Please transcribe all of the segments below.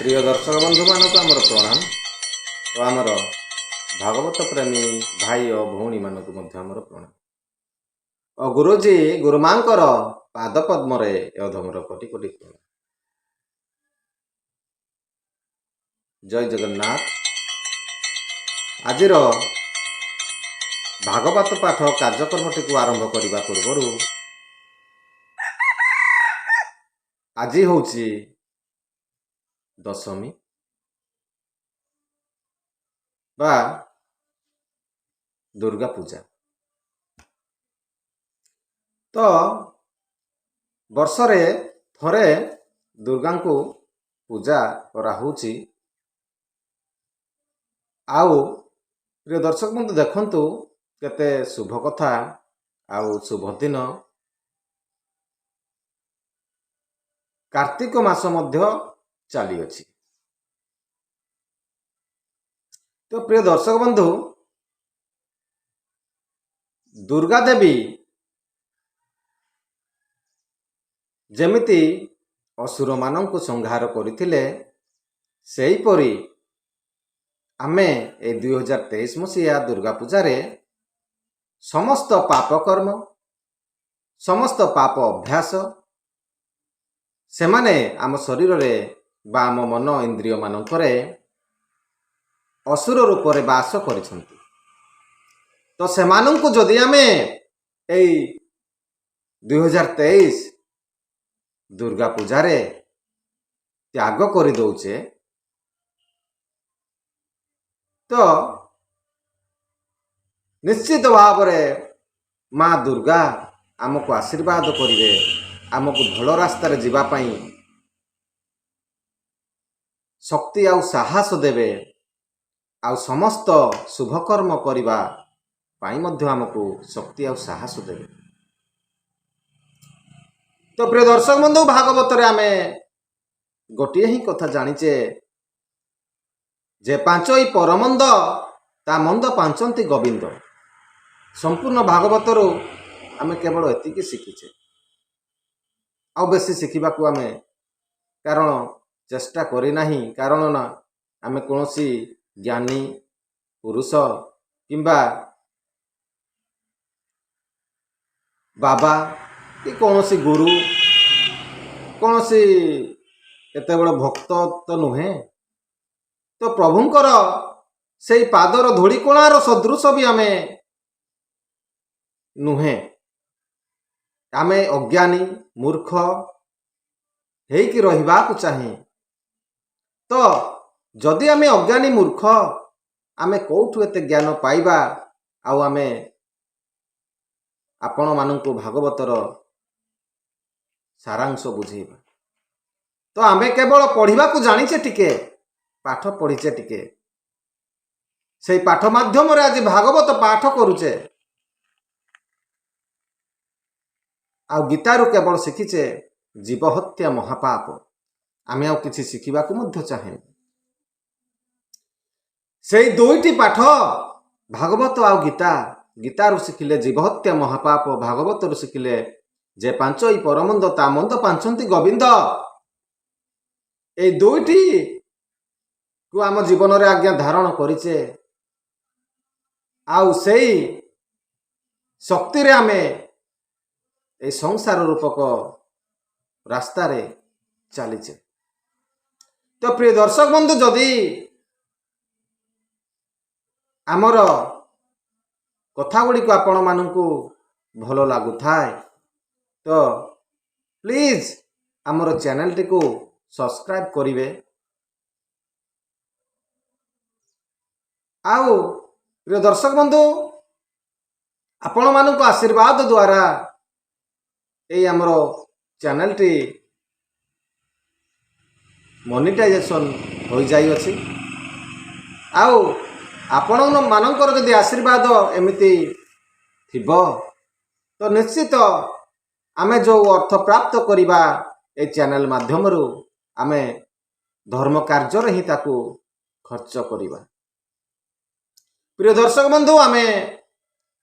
ପ୍ରିୟ ଦର୍ଶକ ବନ୍ଧୁମାନଙ୍କୁ ଆମର ପ୍ରଣାମ ଓ ଆମର ଭାଗବତ ପ୍ରେମୀ ଭାଇ ଓ ଭଉଣୀମାନଙ୍କୁ ମଧ୍ୟ ଆମର ପ୍ରଣାମ ଓ ଗୁରୁଜୀ ଗୁରୁମାଙ୍କର ପାଦ ପଦ୍ମରେ ଅଧମର କୋଟି କୋଟି ପ୍ରଣାମ ଜୟ ଜଗନ୍ନାଥ ଆଜିର ଭାଗବତ ପାଠ କାର୍ଯ୍ୟକ୍ରମଟିକୁ ଆରମ୍ଭ କରିବା ପୂର୍ବରୁ ଆଜି ହେଉଛି ଦଶମୀ ବା ଦୁର୍ଗା ପୂଜା ତ ବର୍ଷରେ ଥରେ ଦୁର୍ଗାଙ୍କୁ ପୂଜା କରାହେଉଛି ଆଉ ପ୍ରିୟ ଦର୍ଶକ ବନ୍ଧୁ ଦେଖନ୍ତୁ କେତେ ଶୁଭ କଥା ଆଉ ଶୁଭ ଦିନ କାର୍ତ୍ତିକ ମାସ ମଧ୍ୟ ଚାଲିଅଛି ତ ପ୍ରିୟ ଦର୍ଶକ ବନ୍ଧୁ ଦୁର୍ଗା ଦେବୀ ଯେମିତି ଅସୁରମାନଙ୍କୁ ସଂହାର କରିଥିଲେ ସେହିପରି ଆମେ ଏଇ ଦୁଇହଜାର ତେଇଶ ମସିହା ଦୁର୍ଗା ପୂଜାରେ ସମସ୍ତ ପାପକର୍ମ ସମସ୍ତ ପାପ ଅଭ୍ୟାସ ସେମାନେ ଆମ ଶରୀରରେ ବା ଆମ ମନ ଇନ୍ଦ୍ରିୟମାନଙ୍କରେ ଅସୁର ରୂପରେ ବାସ କରିଛନ୍ତି ତ ସେମାନଙ୍କୁ ଯଦି ଆମେ ଏଇ ଦୁଇହଜାର ତେଇଶ ଦୁର୍ଗା ପୂଜାରେ ତ୍ୟାଗ କରିଦେଉଛେ ତ ନିଶ୍ଚିତ ଭାବରେ ମା ଦୁର୍ଗା ଆମକୁ ଆଶୀର୍ବାଦ କରିବେ ଆମକୁ ଭଲ ରାସ୍ତାରେ ଯିବା ପାଇଁ ଶକ୍ତି ଆଉ ସାହସ ଦେବେ ଆଉ ସମସ୍ତ ଶୁଭକର୍ମ କରିବା ପାଇଁ ମଧ୍ୟ ଆମକୁ ଶକ୍ତି ଆଉ ସାହସ ଦେବେ ତ ପ୍ରିୟ ଦର୍ଶକ ବନ୍ଧୁ ଭାଗବତରେ ଆମେ ଗୋଟିଏ ହିଁ କଥା ଜାଣିଛେ ଯେ ପାଞ୍ଚଇ ପରମନ୍ଦ ତା ମନ୍ଦ ପାଞ୍ଚନ୍ତି ଗୋବିନ୍ଦ ସମ୍ପୂର୍ଣ୍ଣ ଭାଗବତରୁ ଆମେ କେବଳ ଏତିକି ଶିଖିଛେ ଆଉ ବେଶୀ ଶିଖିବାକୁ ଆମେ କାରଣ ଚେଷ୍ଟା କରିନାହିଁ କାରଣ ନା ଆମେ କୌଣସି ଜ୍ଞାନୀ ପୁରୁଷ କିମ୍ବା ବାବା କି କୌଣସି ଗୁରୁ କୌଣସି ଏତେ ବଡ଼ ଭକ୍ତ ତ ନୁହେଁ ତ ପ୍ରଭୁଙ୍କର ସେଇ ପାଦର ଧୂଳିକଣାର ସଦୃଶ ବି ଆମେ ନୁହେଁ ଆମେ ଅଜ୍ଞାନୀ ମୂର୍ଖ ହେଇକି ରହିବାକୁ ଚାହେଁ ତ ଯଦି ଆମେ ଅଜ୍ଞାନୀ ମୂର୍ଖ ଆମେ କେଉଁଠୁ ଏତେ ଜ୍ଞାନ ପାଇବା ଆଉ ଆମେ ଆପଣମାନଙ୍କୁ ଭାଗବତର ସାରାଂଶ ବୁଝେଇବା ତ ଆମେ କେବଳ ପଢ଼ିବାକୁ ଜାଣିଛେ ଟିକେ ପାଠ ପଢ଼ିଛେ ଟିକେ ସେଇ ପାଠ ମାଧ୍ୟମରେ ଆଜି ଭାଗବତ ପାଠ କରୁଛେ ଆଉ ଗୀତାରୁ କେବଳ ଶିଖିଛେ ଜୀବହତ୍ୟା ମହାପାପ ଆମେ ଆଉ କିଛି ଶିଖିବାକୁ ମଧ୍ୟ ଚାହେଁ ସେଇ ଦୁଇଟି ପାଠ ଭାଗବତ ଆଉ ଗୀତା ଗୀତାରୁ ଶିଖିଲେ ଜୀବହତ୍ୟା ମହାପାପ ଭାଗବତରୁ ଶିଖିଲେ ଯେ ପାଞ୍ଚ ଏଇ ପରମନ୍ଦ ତା ମନ୍ଦ ପାଞ୍ଚନ୍ତି ଗୋବିନ୍ଦ ଏଇ ଦୁଇଟି କୁ ଆମ ଜୀବନରେ ଆଜ୍ଞା ଧାରଣ କରିଛେ ଆଉ ସେଇ ଶକ୍ତିରେ ଆମେ ଏଇ ସଂସାର ରୂପକ ରାସ୍ତାରେ ଚାଲିଛେ ତ ପ୍ରିୟ ଦର୍ଶକ ବନ୍ଧୁ ଯଦି ଆମର କଥା କଥାଗୁଡ଼ିକ ଆପଣମାନଙ୍କୁ ଭଲ ଲାଗୁଥାଏ ତ ପ୍ଲିଜ୍ ଆମର ଚ୍ୟାନେଲଟିକୁ ସବସ୍କ୍ରାଇବ୍ କରିବେ ଆଉ ପ୍ରିୟ ଦର୍ଶକ ବନ୍ଧୁ ଆପଣମାନଙ୍କ ଆଶୀର୍ବାଦ ଦ୍ୱାରା এই ଆମର ଚ୍ୟାନେଲ୍ଟି ମନିଟାଇଜେସନ୍ ହୋଇଯାଇଅଛି ଆଉ ଆପଣମାନଙ୍କର ଯଦି ଆଶୀର୍ବାଦ ଏମିତି ଥିବ ତ ନିଶ୍ଚିତ ଆମେ ଯେଉଁ ଅର୍ଥ ପ୍ରାପ୍ତ କରିବା ଏ ଚ୍ୟାନେଲ୍ ମାଧ୍ୟମରୁ ଆମେ ଧର୍ମ କାର୍ଯ୍ୟରେ ହିଁ ତାକୁ ଖର୍ଚ୍ଚ କରିବା ପ୍ରିୟ ଦର୍ଶକ ବନ୍ଧୁ ଆମେ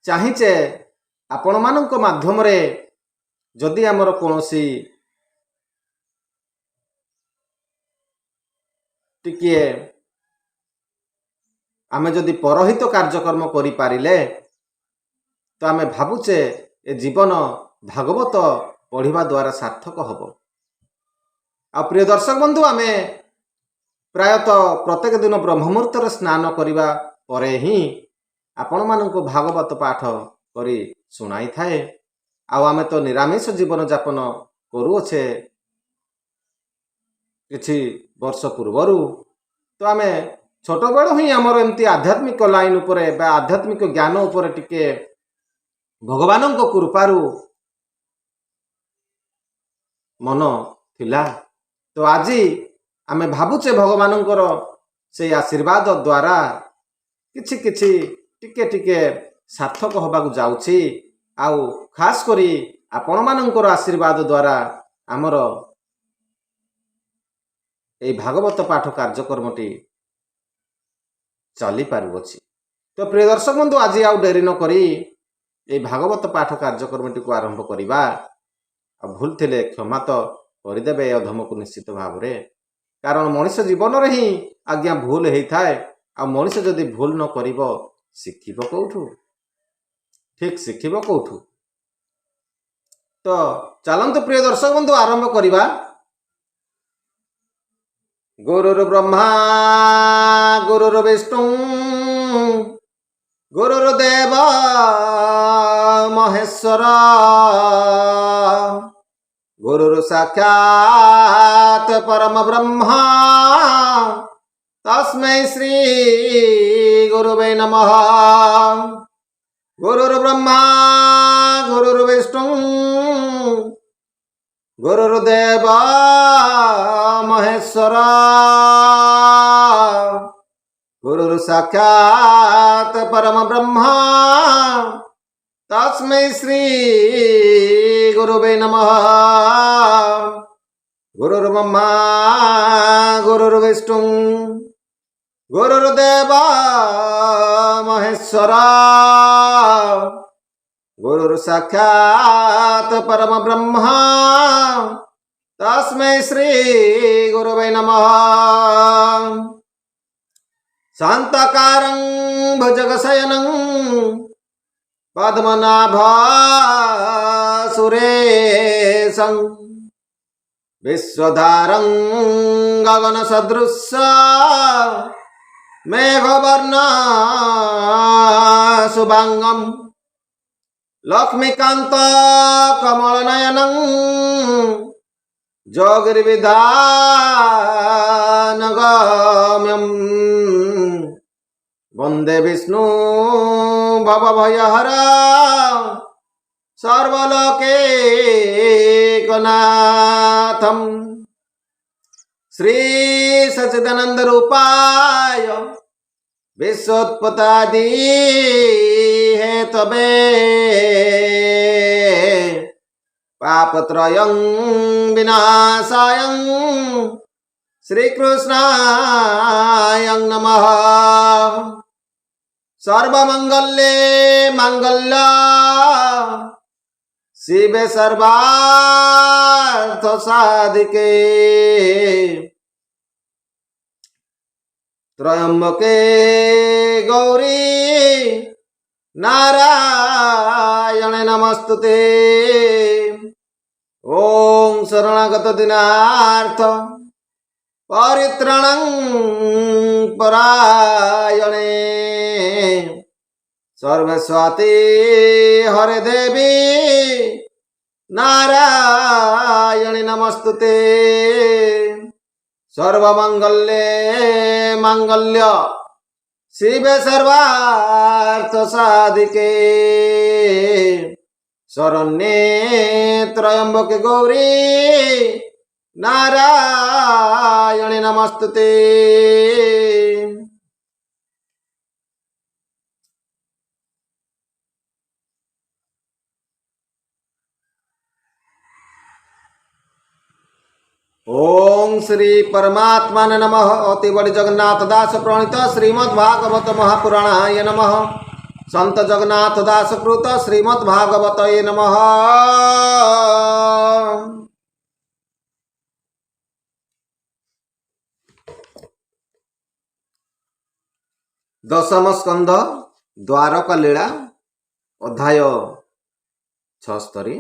ଚାହିଁଛେ ଆପଣମାନଙ୍କ ମାଧ୍ୟମରେ ଯଦି ଆମର କୌଣସି ଟିକିଏ ଆମେ ଯଦି ପରହିତ କାର୍ଯ୍ୟକ୍ରମ କରିପାରିଲେ ତ ଆମେ ଭାବୁଛେ ଏ ଜୀବନ ଭାଗବତ ପଢ଼ିବା ଦ୍ୱାରା ସାର୍ଥକ ହେବ ଆଉ ପ୍ରିୟ ଦର୍ଶକ ବନ୍ଧୁ ଆମେ ପ୍ରାୟତଃ ପ୍ରତ୍ୟେକ ଦିନ ବ୍ରହ୍ମମୁହୂର୍ତ୍ତରେ ସ୍ନାନ କରିବା ପରେ ହିଁ ଆପଣମାନଙ୍କୁ ଭାଗବତ ପାଠ କରି ଶୁଣାଇଥାଏ ଆଉ ଆମେ ତ ନିରାମିଷ ଜୀବନଯାପନ କରୁଅଛେ କିଛି ବର୍ଷ ପୂର୍ବରୁ ତ ଆମେ ଛୋଟବେଳୁ ହିଁ ଆମର ଏମିତି ଆଧ୍ୟାତ୍ମିକ ଲାଇନ ଉପରେ ବା ଆଧ୍ୟାତ୍ମିକ ଜ୍ଞାନ ଉପରେ ଟିକେ ଭଗବାନଙ୍କ କୃପାରୁ ମନ ଥିଲା ତ ଆଜି ଆମେ ଭାବୁଛେ ଭଗବାନଙ୍କର ସେଇ ଆଶୀର୍ବାଦ ଦ୍ୱାରା କିଛି କିଛି ଟିକେ ଟିକେ ସାର୍ଥକ ହେବାକୁ ଯାଉଛି ଆଉ ଖାସ୍ କରି ଆପଣମାନଙ୍କର ଆଶୀର୍ବାଦ ଦ୍ୱାରା ଆମର ଏଇ ଭାଗବତ ପାଠ କାର୍ଯ୍ୟକ୍ରମଟି ଚାଲିପାରୁଅଛି ତ ପ୍ରିୟ ଦର୍ଶକ ବନ୍ଧୁ ଆଜି ଆଉ ଡେରି ନ କରି ଏହି ଭାଗବତ ପାଠ କାର୍ଯ୍ୟକ୍ରମଟିକୁ ଆରମ୍ଭ କରିବା ଆଉ ଭୁଲ ଥିଲେ କ୍ଷମା ତ କରିଦେବେ ଏ ଅଧମକୁ ନିଶ୍ଚିତ ଭାବରେ କାରଣ ମଣିଷ ଜୀବନରେ ହିଁ ଆଜ୍ଞା ଭୁଲ ହେଇଥାଏ ଆଉ ମଣିଷ ଯଦି ଭୁଲ ନ କରିବ ଶିଖିବ କେଉଁଠୁ ଠିକ୍ ଶିଖିବ କେଉଁଠୁ ତ ଚାଲନ୍ତୁ ପ୍ରିୟ ଦର୍ଶକ ବନ୍ଧୁ ଆରମ୍ଭ କରିବା ଗୁରୁର ବ୍ରହ୍ମା ଗୁରୁର ବିଷ୍ଣୁ ଗୁରୁର ଦେବ ମହେଶ୍ୱର ଗୁରୁର ସାକ୍ଷାତ ପରମ ବ୍ରହ୍ମ ତସ୍ମୈ ଶ୍ରୀ ଗୁରୁବେ ନମଃ গুরুর্ব্রহ্মা গুরুর্বিষ্ণু গুরুর্দেব মহেশ্বর গুরুর সাক্ষাৎ পরম ব্রহ্ম তস্মৈ শ্রী গুরুবে নম গুরুর্ব্রহ্মা গুরুর্বিষ্ণু గురుర్దేవా మహేశ్వర గురుర్ సాక్షాత్ పరమ బ్రహ్మ తస్మై శ్రీ గురువై నమ శాంతకారం భుజగశయనం పద్మనాభాసురేశం విశ్వధారం గగన సదృశ মেঘবর্ণ শুভাঙ্গম লক্ষ্মীকান্ত নয়ন যোগির্বিধানগম্যম বন্দে বিষ্ণু ভবভয়হর সর্বলোকে কনাথম శ్రీ సచిదానంద రూపాయ విశ్వోత్పతాది হে তবে পাপত্রয়ং বিনাশায়ং শ্রীকৃষ্ণায়ং নমঃ সর্বমঙ্গলে মঙ্গল্য শিবে সর্বার্থ সাধিকে ত্রয়ম্বকে গৌরী নারায়ণে নমস্তুতে ওম শরণাগত দিনার্থ পরিত্রাণ পরায়ণে সর্বস্বতী হরে দেবী নারায়ণী নমস্তুতে সর্বমঙ্গল্যে মাঙ্গল্য শিবে সর্বার্থ সাধিকে শরণ্যে ত্রয়ম্বকে গৌরী নারায়ণী নমস্তুতে ओम श्री परमात्मा ने नम अति बड़ी जगन्नाथ दास प्रणीत श्रीमद्भागवत भागवत ये नम संत जगन्नाथ दास कृत श्रीमद्भागवत भागवत ये नम दशम स्कंध द्वारका लीला अध्याय छस्तरी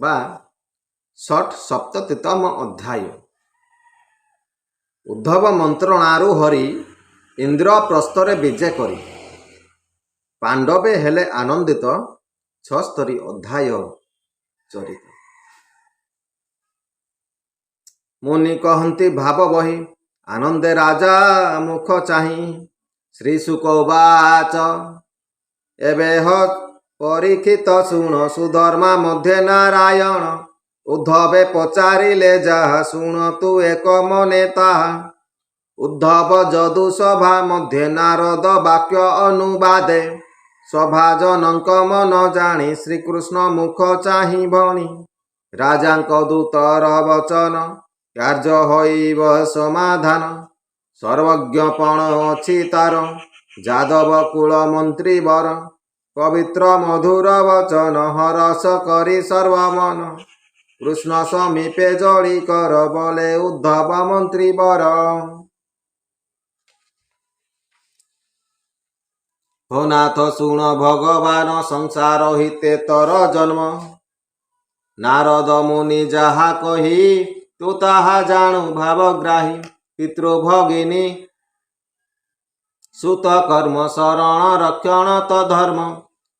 बा ষট সপ্ততিতম অধ্যায় উদ্ধব মন্ত্রণারু হরি ইন্দ্র প্রস্তরে বিজে করি পাণ্ডবে হেলে আনন্দিত ছস্তরী অধ্যায় চরিত মুনি কহন্তি ভাব বহি আনন্দে রাজা মুখ চাহি ଶ୍ରୀ ସୁକବାଚ ଏବେ ହ ପରୀକ୍ଷିତ ଶୁଣ ସୁଧର୍ମା ମଧ୍ୟେ ନାରାୟଣ ଉଦ୍ଧବେ ପଚାରିଲେ ଯାହା ଶୁଣ ତୁ ଏକ ମନେ ତାହା ଉଦ୍ଧବ ଯଦୁ ସଭା ମଧ୍ୟ ନାରଦ ବାକ୍ୟ ଅନୁବାଦେ ସଭାଜନଙ୍କ ମନ ଜାଣି ଶ୍ରୀକୃଷ୍ଣ ମୁଖ ଚାହିଁ ଭଣି ରାଜାଙ୍କ ଦୂତର ବଚନ କାର୍ଯ୍ୟ ହୋଇବ ସମାଧାନ ସର୍ବଜ୍ଞପଣ ଅଛି ତାର ଯାଦବ କୁଳ ମନ୍ତ୍ରୀ ବର ପବିତ୍ର ମଧୁର ବଚନ ହରସ କରି ସର୍ବମନ কৃষ্ণ সমীপে জড়ি কর বলে উদ্ধব মন্ত্রী বর হো নাথ শুণ ভগবান সংসার হিতে তর জন্ম নারদ মুনি যাহা কহি তু তাহা জাণু ভাবগ্রাহী পিতৃভগিনী সুত কর্ম শরণ রক্ষণ তধর্ম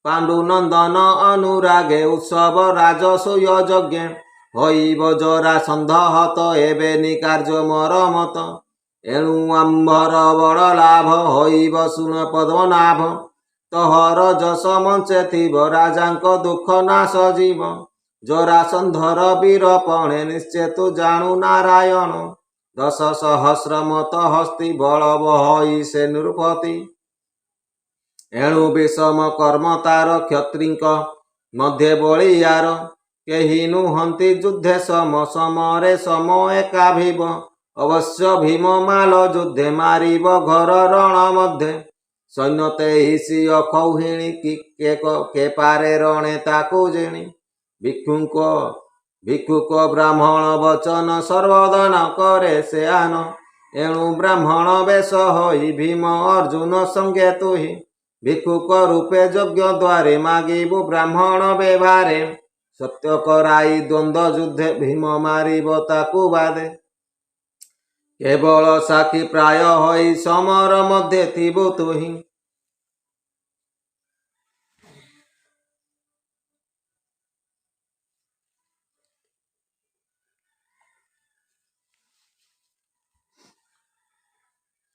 পাণ্ডু নন্দন অনুরাগে উৎসব রাজসূয় যজ্ঞে ହଇବ ଜରା ସନ୍ଧହତ ଏବେ ନି କାର୍ଯ୍ୟ ମର ମତ ଏଣୁ ଆମ୍ଭର ବଡ଼ ଲାଭ ହଇବ ଶୁଣ ପଦ୍ମନାଭ ତହର ଯଶ ମଞ୍ଚେ ଥିବ ରାଜାଙ୍କ ଦୁଃଖ ନାଶ ଯିବ ଜରାସନ୍ଧର ବୀର ପଣେ ନିଶ୍ଚେତ ଜାଣୁ ନାରାୟଣ ଦଶ ସହସ୍ର ମତ ହସ୍ତି ବଳ ହୋଇ ସେ ନୃପତି ଏଣୁ ବିଷମ କର୍ମ ତାର କ୍ଷତ୍ରିଙ୍କ ମଧ୍ୟ ବଳିଆର କେହି ନୁହନ୍ତି ଯୁଦ୍ଧେ ସମ ସମରେ ସମ ଏକା ଭିବ ଅବଶ୍ୟ ଭୀମ ମାଲ ଯୁଦ୍ଧେ ମାରିବ ଘର ରଣ ମଧ୍ୟେ ସୈନ୍ୟ ତେଇଶି ଅଖୌହିଣୀ କି କେ ପାରେ ରଣେ ତାକୁ ଜେଣି ଭିକ୍ଷୁଙ୍କ ଭିକ୍ଷୁକ ବ୍ରାହ୍ମଣ ବଚନ ସର୍ବଦାନ କରେ ସେ ଆନ ଏଣୁ ବ୍ରାହ୍ମଣ ବେଶ ହୋଇ ଭୀମ ଅର୍ଜୁନ ସଙ୍ଗେ ତୁହି ଭିକ୍ଷୁକ ରୂପେ ଯଜ୍ଞ ଦ୍ୱାରେ ମାଗିବୁ ବ୍ରାହ୍ମଣ ବ୍ୟବହାରେ ସତ୍ୟ କରାଇ ଦ୍ୱନ୍ଦ୍ୱ ଯୁଦ୍ଧେ ଭୀମ ମାରିବ ତାକୁ ବାଦେ କେବଳ ସାକ୍ଷୀ ପ୍ରାୟ ହୋଇ ସମର ମଧ୍ୟ ଥିବୁ ତୁହିଁ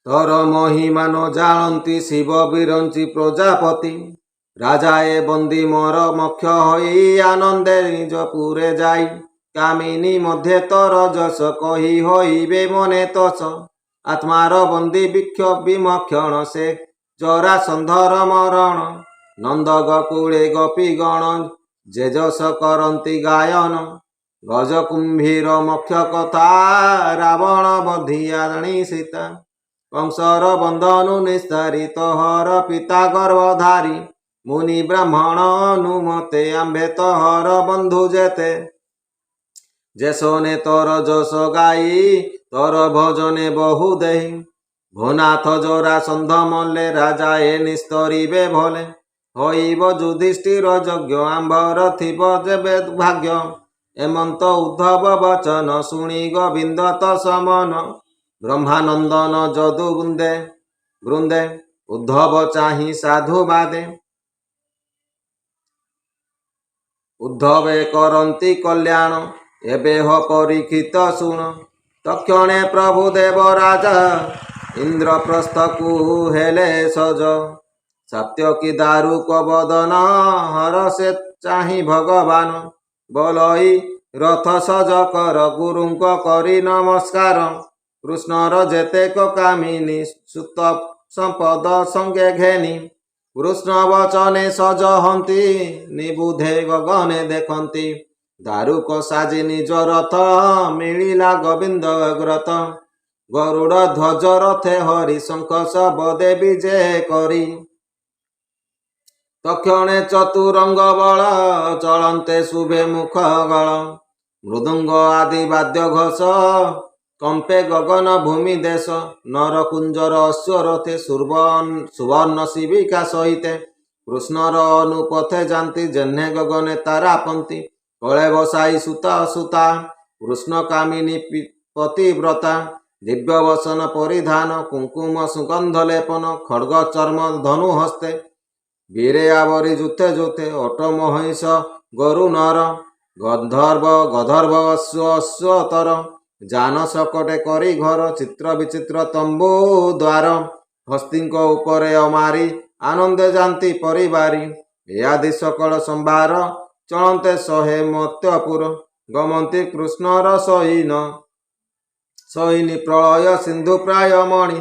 ତୋର ମହିମାନ ଜାଣନ୍ତି ଶିବ ବିରଞ୍ଚି ପ୍ରଜାପତି রাজায় বন্দি মর মক্ষ হই আনন্দে নিজ পুরে যাই কামিনী মধ্যে তর যশ কহি হইবে মনে তস আত্মার বন্দি বিক্ষ বিমক্ষণ সে জরা সন্ধর মরণ নন্দ গকুড়ে গোপী গণ যে যশ করন্তি গায়ন গজ কুম্ভীর মক্ষ কথা রাবণ বধিয়ারণী সীতা কংসর বন্ধনু নিস্তারিত হর পিতা গর্ভধারী মুনি ব্রাহ্মণ ଅନୁମତେ আম্বে তহর বন্ধু যেতে যে শোনে ତୋର যশ গাই ତୋର ଭଜନେ বহু ଦେହି ভোনাথ জোরা সন্ধ মল্লে রাজা এ নিস্তরিবে ভলে হইব যুধিষ্ঠির যজ্ঞ আম্বর থিব যেবে ভাগ্য এমন্ত উদ্ধব বচন শুনি গোবিন্দ তসমন ব্রহ্মানন্দন যদু বৃন্দে বৃন্দে উদ্ধব চাহি সাধু বাদে ଉଦ୍ଧବେ କରନ୍ତି କଲ୍ୟାଣ ଏବେ ହ ପରୀକ୍ଷିତ ଶୁଣ ତକ୍ଷଣେ ପ୍ରଭୁ ଦେବ ରାଜା ଇନ୍ଦ୍ରପ୍ରସ୍ଥକୁ ହେଲେ ସଜ ସାତ୍ୟକୀ ଦାରୁ କବଦନ ହର ସେ ଚାହିଁ ଭଗବାନ ବଲଇ ରଥ ସଜ କର ଗୁରୁଙ୍କ କରି ନମସ୍କାର କୃଷ୍ଣର ଯେତେକ କାମିନୀ ସୁତ ସମ୍ପଦ ସଙ୍ଗେ ଘେନି କୃଷ୍ଣବଚନେ ସଜ ହନ୍ତି ନିବୁଧେ ଗଗନେ ଦେଖନ୍ତି ଦାରୁକ ସାଜି ନିଜ ରଥ ମିଳିଲା ଗୋବିନ୍ଦ ଗ୍ରତ ଗରୁଡ଼ ଧ୍ୱଜ ରଥେ ହରିଶଙ୍କ ଶବ ଦେବୀ ଯେ କରି ତକ୍ଷଣେ ଚତୁରଙ୍ଗ ବଳ ଚଳନ୍ତେ ଶୁଭେ ମୁଖ ଗଳ ମୃଦୁଙ୍ଗ ଆଦି ବାଦ୍ୟ ଘୋଷ କମ୍ପେ ଗଗନ ଭୂମି ଦେଶ ନର କୁଞ୍ଜର ଅଶ୍ୱରଥେ ସୁବର୍ଣ୍ଣ ଶିବିକା ସହିତ କୃଷ୍ଣର ଅନୁପଥେ ଯାଆନ୍ତି ଜେହ୍ନେ ଗଗନେ ତାରାପନ୍ତି କଳେ ବସାଇ ସୁତା ସୁତା କୃଷ୍ଣ କାମିନୀ ପତିବ୍ରତା ଦିବ୍ୟ ବସନ ପରିଧାନ କୁଙ୍କୁମ ସୁଗନ୍ଧ ଲେପନ ଖଡ଼ଗ ଚର୍ମ ଧନୁ ହସ୍ତେ ବୀରେ ଆବରି ଯୁଥେ ଯୁଥେ ଅଟ ମହିଷ ଗୋରୁ ନର ଗନ୍ଧର୍ବ ଗଧର୍ବ ଅଶ୍ୱ ଅଶ୍ୱତର ଯାନ ସକଟେ କରି ଘର ଚିତ୍ର ବିଚିତ୍ର ତମ୍ବୁ ଦ୍ୱାର ହସ୍ତିଙ୍କ ଉପରେ ଅମାରି ଆନନ୍ଦ ଯାଆନ୍ତି ପରିବାରି ଏହାଦି ସକଳ ସମ୍ଭାର ଚଳନ୍ତେ ଶହେ ମତ୍ୟପୁର ଗମନ୍ତି କୃଷ୍ଣର ସହିନ ସହିନି ପ୍ରଳୟ ସିନ୍ଧୁ ପ୍ରାୟ ମଣି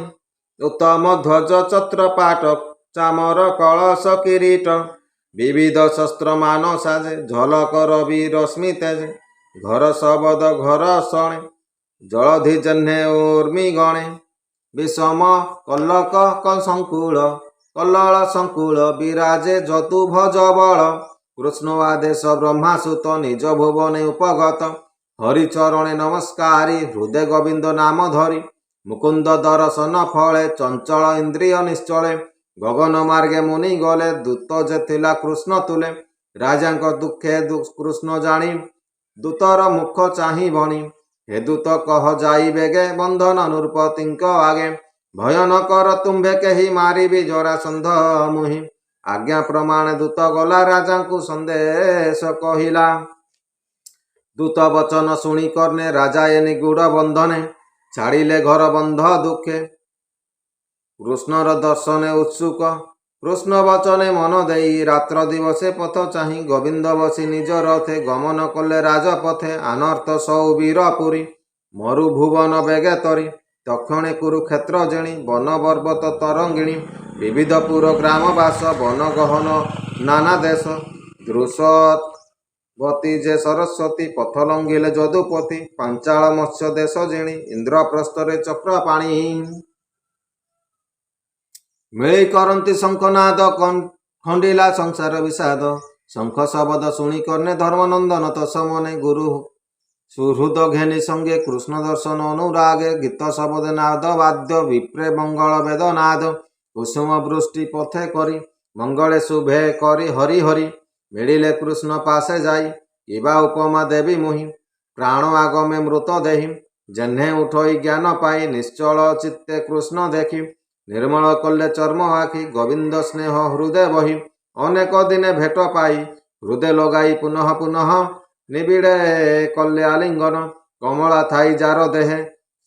ଉତ୍ତମ ଧ୍ୱଜ ଛତ୍ର ପାଟ ଚାମର କଳସ କିରୀଟ ବିବିଧ ଶସ୍ତ୍ର ମାନ ସାଜେ ଝଲକ ରବି ରଶ୍ମି ତେଜେ ଘର ଶବଦ ଘର ଶଣେ ଜଳଧି ଜହ୍ନେ ଉର୍ମି ଗଣେ ବିଷମ କଲକ ସଂକୁଳ କଲ୍ଲଳ ସଂକୁଳ ବିରାଜେ ଯତୁଭଜ ବଳ କୃଷ୍ଣ ଆଦେଶ ବ୍ରହ୍ମାସୁତ ନିଜ ଭୁବନେ ଉପଗତ হরিচরণে নমস্কারী হৃদয় গোবিন্দ নাম ধরি মুকুন্দ দর্শন ফলে চঞ্চল ইন্দ্রিয় নিশ্চলে গগন মার্গে মুনি গলে দূত যে থিলা কৃষ্ণ তুলে রাজাঙ্ক দুঃখে কৃষ্ণ জানি দূতর মুখ চাহি ভণী হে দূত কহ যাই বেগে বন্ধন নৃপতিঙ্ক আগে ভয় ন কর তুম্ভে কেহি মারিবি জরাসন্ধ মুহি ଆଜ୍ଞା ପ୍ରମାଣ ଦୂତ ଗଲା ରାଜାଙ୍କୁ ସନ୍ଦେଶ କହିଲା ଦୂତ ବଚନ ଶୁଣି କର୍ଣ୍ଣେ ରାଜା ଏ ନିଗୁଡ଼ ବନ୍ଧନେ ଛାଡ଼ିଲେ ଘର ବନ୍ଧ ଦୁଃଖେ କୃଷ୍ଣର ଦର୍ଶନେ ଉତ୍ସୁକ କୃଷ୍ଣ ବଚନେ ମନ ଦେଇ ରାତ୍ର ଦିବସେ ପଥ ଚାହିଁ ଗୋବିନ୍ଦ ବସି ନିଜ ରଥେ ଗମନ କଲେ ରାଜପଥେ ଆନର୍ଥ ସୌ ବୀରପୁରୀ ମରୁଭୁବନ ବେଗେ ତରି ଦକ୍ଷିଣେ କୁରୁକ୍ଷେତ୍ର ଜେଣି ବନ ପର୍ବତ ତରଙ୍ଗିଣୀ ବିବିଧପୁର ଗ୍ରାମବାସ ବନଗହନ ନାନା ଦେଶ ଦୃଶବତୀ ଯେ ସରସ୍ୱତୀ ପଥ ଲଙ୍ଘିଲେ ଯଦୁପତି ପାଞ୍ଚାଳ ମତ୍ସ୍ୟ ଦେଶ ଜେଣି ଇନ୍ଦ୍ରପ୍ରସ୍ତରେ ଚକ୍ର ପାଣି ମିଳି କରନ୍ତି ଶଙ୍ଖନାଦ ଖଣ୍ଡିଲା ସଂସାର ବିଷାଦ ଶଙ୍ଖ ଶବଦ ଶୁଣି କର୍ଣ୍ଣେ ଧର୍ମନନ୍ଦନ ତସ ମନେ ଗୁରୁ ସୁହୃଦ ଘେନି ସଙ୍ଗେ କୃଷ୍ଣ ଦର୍ଶନ ଅନୁରାଗେ ଗୀତ ଶବଦ ନାଦ ବାଦ୍ୟ ବିପ୍ରେ ମଙ୍ଗଳ ବେଦ ନାଦ କୁସୁମ ବୃଷ୍ଟି ପଥେ କରି ମଙ୍ଗଳେ ଶୁଭେ କରି ହରି ହରି ମିଳିଲେ କୃଷ୍ଣ ପାଶେ ଯାଇ କିବା ଉପମା ଦେବି ମୁହିଁ ପ୍ରାଣ ଆଗମେ ମୃତ ଦେହି ଜହ୍ନେ ଉଠୋଇ ଜ୍ଞାନ ପାଇ ନିଶ୍ଚଳ ଚିତ୍ତେ କୃଷ୍ଣ ଦେଖି ନିର୍ମଳ କଲେ ଚର୍ମ ଆଖି ଗୋବିନ୍ଦ ସ୍ନେହ ହୃଦୟ ବହି ଅନେକ ଦିନେ ଭେଟ ପାଇ ହୃଦୟ ଲଗାଇ ପୁନଃ ପୁନଃ ନିବିଡ଼େ କଲେ ଆଲିଙ୍ଗନ କମଳା ଥାଇ ଯାର ଦେହେ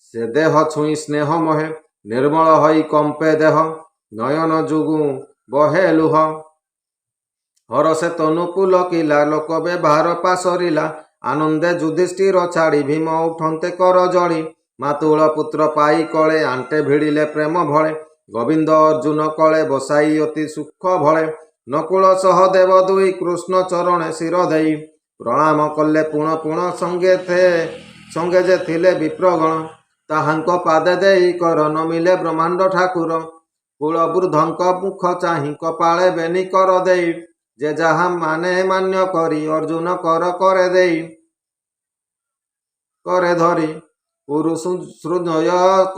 ସେ ଦେହ ଛୁଇଁ ସ୍ନେହ ମହେ ନିର୍ମଳ ହୋଇ କମ୍ପେ ଦେହ ନୟନ ଯୁଗୁ ବହେ ଲୁହ ହରସେ ତନୁ ପୁଲକିଲା ଲୋକ ବ୍ୟବହାର ପାସରିଲା ଆନନ୍ଦେ ଯୁଧିଷ୍ଠିର ଛାଡ଼ି ଭୀମ ଉଠନ୍ତେ କର ଜଳି ମାତୁଳ ପୁତ୍ର ପାଇ କଳେ ଆଣ୍ଟେ ଭିଡ଼ିଲେ ପ୍ରେମ ଭଳେ ଗୋବିନ୍ଦ ଅର୍ଜୁନ କଳେ ବସାଇ ଅତି ସୁଖ ଭଳେ ନକୁଳ ସହ ଦେବ ଦୁଇ କୃଷ୍ଣ ଚରଣେ ଶିର ଦେଇ ପ୍ରଣାମ କଲେ ପୁଣ ପୁଣ ସଙ୍ଗେ ଥେ ସଙ୍ଗେ ଯେ ଥିଲେ ବିପ୍ରଗଣ ତାହାଙ୍କ ପାଦେ ଦେଇ କର ନ ମିଳେ ବ୍ରହ୍ମାଣ୍ଡ ଠାକୁର କୁଳବୃଦ୍ଧଙ୍କ ମୁଖ ଚାହିଁ କପାଳେ ବେନି କର ଦେଇ ଯେ ଯାହା ମାନେ ମାନ୍ୟ କରି ଅର୍ଜୁନ କର କରେ ଦେଇ କରେ ଧରି পুরুষ সৃজয়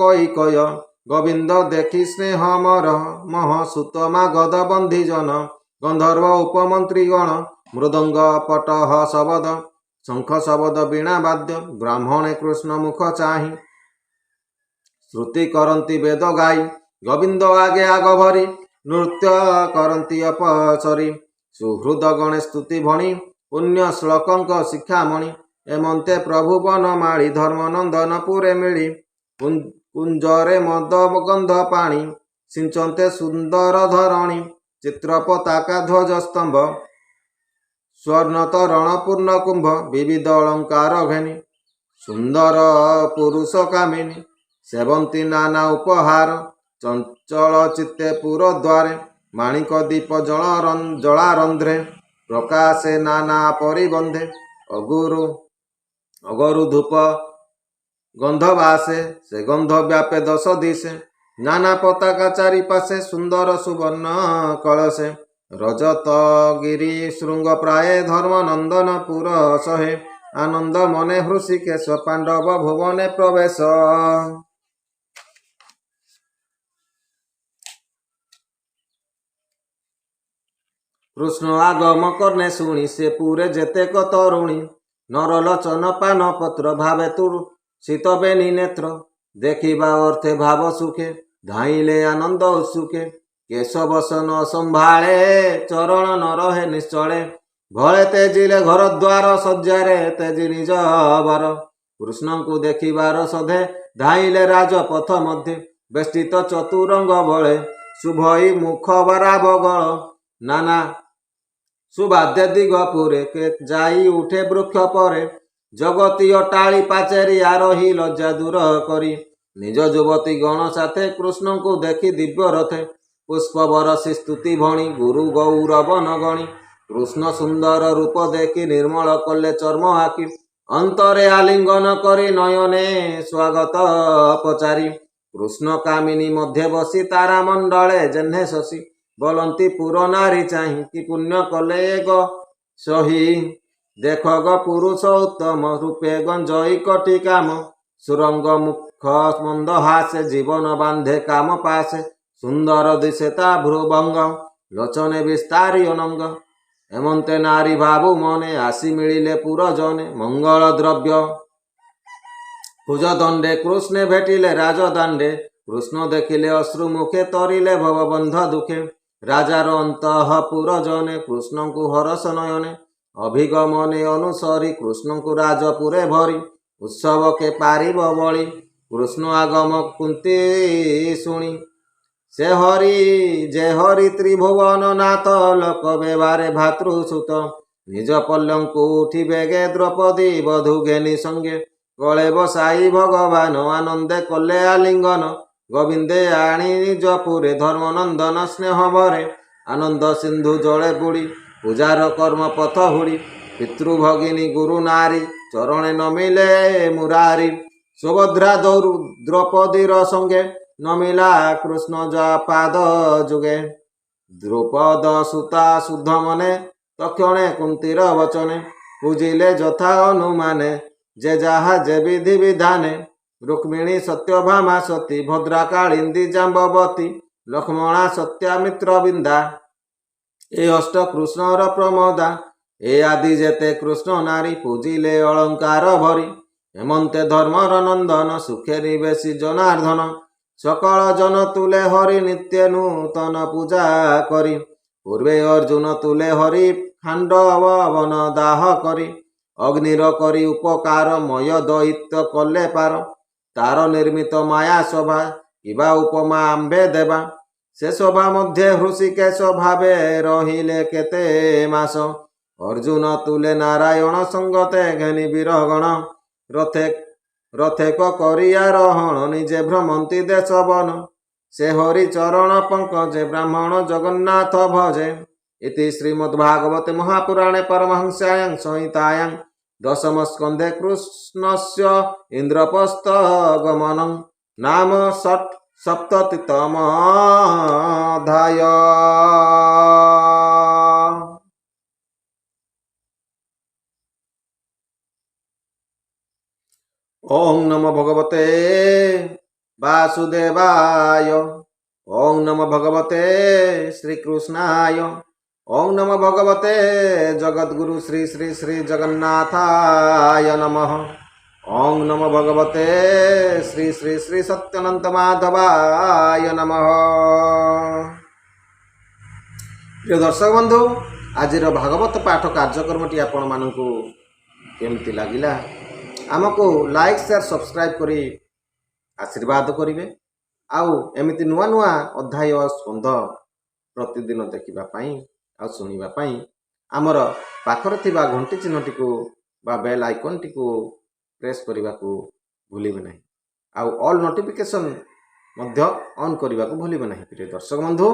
কই কয় ଗୋବିନ୍ଦ ଦେଖି ସ୍ନେହ ମର ମହ ସୁତ ମା ଗଦ ବନ୍ଧୀ ଜନ ଗନ୍ଧର୍ବ ଉପମନ୍ତ୍ରୀ ଗଣ ମୃଦଙ୍ଗ ପଟହ ଶବଦ ଶଙ୍ଖ ଶବଦ ବୀଣା ବାଦ୍ୟ ବ୍ରାହ୍ମଣେ କୃଷ୍ଣ ମୁଖ ଚାହିଁ ଶ୍ରୁତି କରନ୍ତି ବେଦ ଗାଇ ଗୋବିନ୍ଦ ଆଗେ ଆଗ ଭରି ନୃତ୍ୟ କରନ୍ତି ଅପଚରି ସୁହୃଦ ଗଣେଶ ସ୍ତୁତି ଭଣୀ ପୁଣ୍ୟ ଶ୍ଳୋକଙ୍କ ଶିକ୍ଷାମଣି ଏମନ୍ତେ ପ୍ରଭୁ ବନ ମାଳି ଧର୍ମ ନନ୍ଦନପୁରେ ମିଳି କୁଞ୍ଜରେ ମଦ ଗନ୍ଧ ପାଣି ସିଞ୍ଚନ୍ତେ ସୁନ୍ଦର ଧରଣୀ ଚିତ୍ର ପତାକା ଧ୍ୱଜ ସ୍ତମ୍ଭ ସ୍ୱର୍ଣ୍ଣତ ରଣପୂର୍ଣ୍ଣ କୁମ୍ଭ ବିବିଧ ଅଳଙ୍କାର ଘେନି ସୁନ୍ଦର ପୁରୁଷ କାମିନୀ ସେବନ୍ତୀ ନାନା ଉପହାର ଚଞ୍ଚଳ ଚିତ୍ତେ ପୁର ଦ୍ୱାରେ ମାଣିକ ଦୀପ ଜଳ ଜଳାରନ୍ଧ୍ରେ ପ୍ରକାଶେ ନାନା ପରିବନ୍ଧେ ଅଗୁରୁ ଅଗରୁ ଧୂପ গন্ধ বাসে সে গন্ধ ব্যাপে দশ দিশে নানা পতাকা চারিপাশে সুন্দর সুবর্ণ কলসে রজত গিরি শৃঙ্গ প্রায় ধর্ম নন্দন পুর সহে আনন্দ মনে হৃষিকেশ পাণ্ডব ভুবনে প্রবেশ কৃষ্ণ আগম কর্ণে শুনি সে পুরে যেতে কত তরুণী নরলোচন পান পত্র ভাবে তুর শীতবেণী নেত্র দেখিবা অর্থে ভাব সুখে ধাইলে আনন্দ সুখে কেশব সন সম্ভাଳେ চরণ ন রহে নিশ্চলে ঘরে তেজিলে ঘর দ্বার শয্যারে তেজি নিজ বর কৃষ্ণঙ্কু দেখিবার সধে ধাইলে রাজপথ মধ্যে বেষ্টিত চতুরঙ্গ বলে শুভই মুখ বরা বগল নানা সুবাদ্য দিগপুরে কে যাই উঠে বৃক্ষ পরে ଜଗତୀୟ ଟାଳି ପାଚେରି ଆରୋହୀ ଲଜ୍ଜା ଦୂର କରି ନିଜ ଯୁବତୀ ଗଣ ସାଥେ କୃଷ୍ଣଙ୍କୁ ଦେଖି ଦିବ୍ୟ ରଥେ ପୁଷ୍ପବରସି ସ୍ତୁତି ଭଣି ଗୁରୁ ଗୌରବ ନଗଣି କୃଷ୍ଣ ସୁନ୍ଦର ରୂପ ଦେଖି ନିର୍ମଳ କଲେ ଚର୍ମ ଆଖି ଅନ୍ତରେ ଆଲିଙ୍ଗନ କରି ନୟନେ ସ୍ୱାଗତ ଅପଚାରି କୃଷ୍ଣ କାମିନୀ ମଧ୍ୟେ ବସି ତାରା ମଣ୍ଡଳେ ଜହ୍ନେ ଶଶୀ ବଲନ୍ତି ପୁର ନାରୀ ଚାହିଁ କି ପୁଣ୍ୟ କଲେ ଏକ ସହି ଦେଖ ଗ ପୁରୁଷ ଉତ୍ତମ ରୂପେ ଗଞ୍ଜଇ କଟି କାମ ସୁରଙ୍ଗ ମୁଖ ମନ୍ଦ ହାସେ ଜୀବନ ବାନ୍ଧେ କାମ ପାସେ ସୁନ୍ଦର ଦିଶେ ତା ଭ୍ରୁଭଙ୍ଗ লোচনে বিস্তারি অনঙ্গ এমন্তে নারী ভাবু মনে আসি মিলিলে পুরজনে মঙ্গল দ্রব্য পূজদণ্ডে কৃষ্ণে ভেটিলে রাজদণ্ডে কৃষ্ণ দেখিলে অশ্রু মুখে তরিলে ভববন্ধ দুঃখে রাজার অন্তঃ পুরজনে কৃষ্ণଙ୍କୁ হরস নয়নে ଅଭିଗମନେ ଅନୁସରି କୃଷ୍ଣଙ୍କୁ ରାଜପୁରେ ଭରି ଉତ୍ସବ କେ ପାରିବ ବଳି କୃଷ୍ଣ ଆଗମ କୁନ୍ତି ଶୁଣି ସେ ହରି ଯେ ହରି ତ୍ରିଭୁବନ ନାଥ ଲୋକ ବ୍ୟବହାରେ ଭାତୃସୁତ ନିଜ ପଲ୍ଲଙ୍କୁ ଉଠିବେ ଗେ ଦ୍ରୌପଦୀ ବଧୁ ଘେନି ସଙ୍ଗେ କଳେ ବସାଇ ଭଗବାନ ଆନନ୍ଦେ କଲେ ଆଲିଙ୍ଗନ ଗୋବିନ୍ଦେ ଆଣି ନିଜ ପୁରେ ଧର୍ମନନ୍ଦନ ସ୍ନେହ ଭରେ ଆନନ୍ଦ ସିନ୍ଧୁ ଜଳେ ବୁଡ଼ି ପୂଜାର କର୍ମ ପଥ ହୁଡ଼ି ପିତୃଭଗିନୀ ଗୁରୁ ନାରୀ ଚରଣେ ନମିଲେ ମୁରାରୀ ସୁଭଦ୍ରା ଦୌରୁ ଦ୍ରୌପଦୀର ସଙ୍ଗେ ନମିଲା କୃଷ୍ଣ ପାଦ ଯୁଗେ দ্রুপদ সুতা শুদ্ধ মনে তক্ষণে কুন্তির বচনে বুঝিলে যথা অনুমানে যে যাহা যে বিধি বিধানে রুক্মিণী সত্যভামা সতী ভদ্রা কালিন্দী জাম্বতী লক্ষ্মণা সত্যামিত্র বিন্দা এই অষ্ট কৃষ্ণর প্রমদা এ আদি যেতে কৃষ্ণ নারী পূজিলে অলঙ্কার ভরি হেমন্তে ধর্মর নন্দন সুখেরি বেশি জনার্ধন সকল জন তুলে হরি নিত্য নূতন পূজা করি পূর্বে অর্জুন তুলে হরি অবন দাহ করি অগ্নির করি উপকার ময় দৈত্য কলে পার তার নির্মিত মায়া শোভা কিবা উপমা আম্বে দেবা ସେ ଶୋଭା ମଧ୍ୟ ହୃଷିକେଶ ଭାବେ ରହିଲେ କେତେ ମାସ ଅର୍ଜୁନ ତୁଲେ ନାରାୟଣ ସଙ୍ଗତେ ଘେନି ବୀରଗଣ ରଥେ ରଥେକ କରିଆ ରହଣ ନିଜେ ଭ୍ରମନ୍ତି ଦେଶ ବନ ସେ ହରି ଚରଣ ପଙ୍କଜେ ବ୍ରାହ୍ମଣ ଜଗନ୍ନାଥ ଭଜେ ଇତି ଶ୍ରୀମଦ୍ ଭାଗବତେ ମହାପୁରାଣେ ପରମହଂସାୟାଂ ସଂହିତାୟାଂ ଦଶମ ସ୍କନ୍ଧେ କୃଷ୍ଣସ୍ୟ ଇନ୍ଦ୍ରପସ୍ତ ଗମନଂ ନାମ ଷଟ୍ সপ্ততিতমধায় ওং নম ভগবতে বাসুদেবায় ওং নম ভগবতে শ্রীকৃষ্ণায় ওং নম ভগবতে জগদ্গুরু শ্রী শ্রী শ্রী জগন্নাথায় নমঃ ओं नमो भगवते श्री श्री श्री सत्यनंत माधवाय नम प्रिय दर्शक बंधु आज भागवत पाठ कार्यक्रम टी आपति लगला आम को लाइक सेयार सब्सक्राइब कर आशीर्वाद करेंगे आमती नुआ नुआ अध्याय स्पंद प्रतिदिन देखापी आमर पाखर थी घंटी चिन्हटी को बेल आइकन टी ପ୍ରେସ୍ କରିବାକୁ ଭୁଲିବେ ନାହିଁ ଆଉ ଅଲ୍ ନୋଟିଫିକେସନ୍ ମଧ୍ୟ ଅନ୍ କରିବାକୁ ଭୁଲିବେ ନାହିଁ ପ୍ରିୟ ଦର୍ଶକ ବନ୍ଧୁ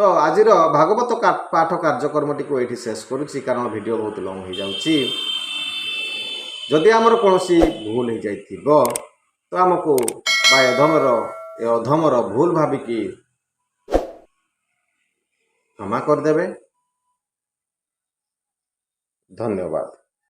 ତ ଆଜିର ଭାଗବତ ପାଠ କାର୍ଯ୍ୟକ୍ରମଟିକୁ ଏଇଠି ଶେଷ କରୁଛି କାରଣ ଭିଡ଼ିଓ ବହୁତ ଲଙ୍ଗ୍ ହୋଇଯାଉଛି ଯଦି ଆମର କୌଣସି ଭୁଲ ହୋଇଯାଇଥିବ ତ ଆମକୁ ବା ଅଧମର ଏ ଅଧମର ଭୁଲ ଭାବିକି କ୍ଷମା କରିଦେବେ ଧନ୍ୟବାଦ